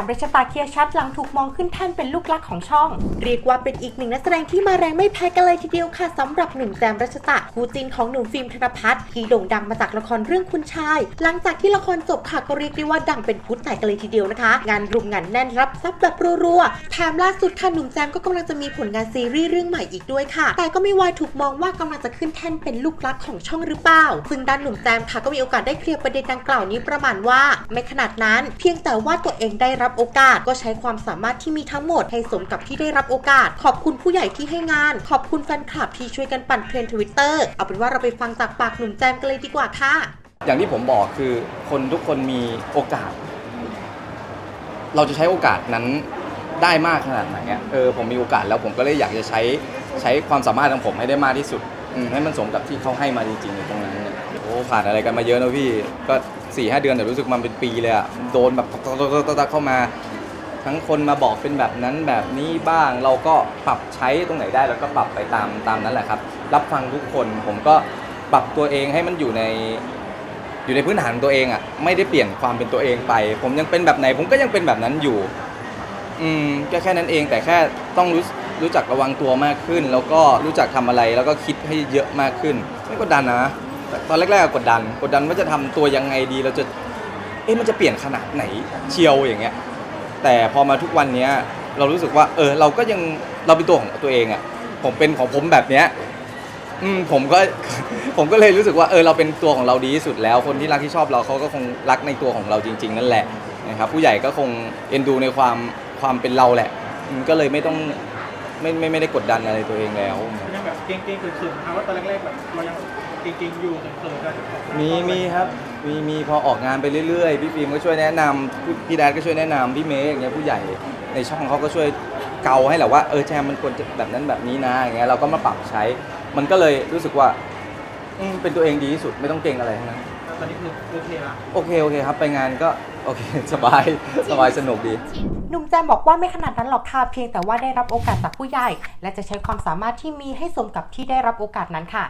มรัชตาเคียชัดหลังถูกมองขึ้นแท่นเป็นลูกรักของช่อง เรียกว่าเป็นอีกหนึ่งนักแสดงที่มาแรงไม่แพ้กันเลยทีเดียวค่ะสำหรับหนุ่มแจมรัชตะคู่จินของหนุ่มฟิล์มธนพัฒน์ที่โด่งดังมาจากละครเรื่องคุณชาย หลังจากที่ละครจบค่ะก็เรียกได้ว่าดังเป็นพุทธแตกกันเลยทีเดียวนะคะ งานรุมงานแน่นรับทรัพย์แบบรัวๆแถมล่าสุดค่ะหนุ่มแจมก็กำลังจะมีผลงานซีรีส์เรื่องใหม่อีกด้วยค่ะ แต่ก็ไม่วายถูกมองว่ากำลังจะขึ้นแท่นเป็นลูกรักของช่องหรือเปล่า ซึ่งด้านหนุ่มแจมค่ะก็มีโอกาสได้เคลียร์ประเด็นดังกล่าวนี้ประมาณว่า ไม่ขนาดนั้น เพียงแต่ว่าตัวเองได้รับโอกาส ก็ใช้ความสามารถที่มีทั้งหมดให้สมกับที่ได้รับโอกาส ขอบคุณผู้ใหญ่ที่ให้งาน ขอบคุณแฟนคลับที่ช่วยกันปั่นเทรนทวิตเตอร์เอาเป็นว่าเราไปฟังจากปากหนุ่มแจมกันเลยดีกว่าค่ะ อย่างที่ผมบอกคือคนทุกคนมีโอกาส เราจะใช้โอกาสนั้นได้มากขนาดไหนอะเออผมมีโอกาสแล้วผมก็เลยอยากจะใช้ใช้ความสามารถของผมให้ได้มากที่สุด อืมให้มันสมกับที่เขาให้มาจริงๆในตรงนั้นเนี่ยโอ้ผ่านอะไรกันมาเยอะนะพี่ก็สี่ห้าเดือนแต่รู้สึกมันเป็นปีเลยอะโดนแบบตกๆๆๆเข้ามา ทั้งคนมาบอกเป็นแบบนั้นแบบนี้บ้างเราก็ปรับใช้ตรงไหนได้เราก็ปรับไปตามตามนั้นแหละครับ รับฟังทุกคนผมก็ปรับตัวเองให้มันอยู่ในอยู่ในพื้นฐานของตัวเองอะ่ะไม่ได้เปลี่ยนความเป็นตัวเองไป ผมยังเป็นแบบไหนผมก็ยังเป็นแบบนั้นอยู่ อืมก็แค่นั้นเองแต่แค่ต้องรู้ รู้จักระวังตัวมากขึ้น แล้วก็รู้จักทำอะไรแล้วก็คิดให้เยอะมากขึ้น ไม่กดดันนะตอนแรกๆกดดัน กดดันว่าจะทำตัวยังไงดี เราจะเอ๊ะมันจะเปลี่ยนขนาดไหนเชียวอย่างเงี้ยแต่พอมาทุกวันเนี้ยเรารู้สึกว่า เออ เราก็ยังเราเป็นตัวของตัวเองอะ่ะผมเป็นของผมแบบเนี้ยอืมผมก็ผมก็เลยรู้สึกว่าเออเราเป็นตัวของเราดีที่สุดแล้ว คนที่รักที่ชอบเราเขาก็คงรักในตัวของเราจริง ๆ นั่นแหละนะครับผู้ใหญ่ก็คงเอ็นดูในความความเป็นเราแหละก็เลยไม่ต้อง ไม่ไม่ไม่ได้กดดันอะไรตัวเองแล้วมันยังแบบเก่งๆเขินๆนะครับว่าตอนแรกๆแบบเรายังเก่งๆอยู่เขินๆกันมีมีครับมีมีพอออกงานไปเรื่อยๆ พี่ฟิล์มก็ช่วยแนะนำพี่พี่แดดก็ช่วยแนะนำพี่เมย์อย่างเงี้ยผู้ใหญ่ในช่องเขาก็ช่วยเกาให้แหละว่าเออแจมมันควรจะแบบนั้นแบบนี้นะอย่างเงี้ยเราก็มาปรับใช้ มันก็เลยรู้สึกว่าอืมเป็นตัวเองดีที่สุดไม่ต้องเก่งอะไรทั้งนั้น ตอนนี้คือโอเคละ โอเค โอเคครับ ไปงานก็ โอเค สบาย สบายสนุกดี หนุ่มแจมบอกว่าไม่ขนาดนั้นหรอกค่ะเพียงแต่ว่าได้รับโอกาสจากผู้ใหญ่ และจะใช้ความสามารถที่มีให้สมกับที่ได้รับโอกาสนั้นค่ะ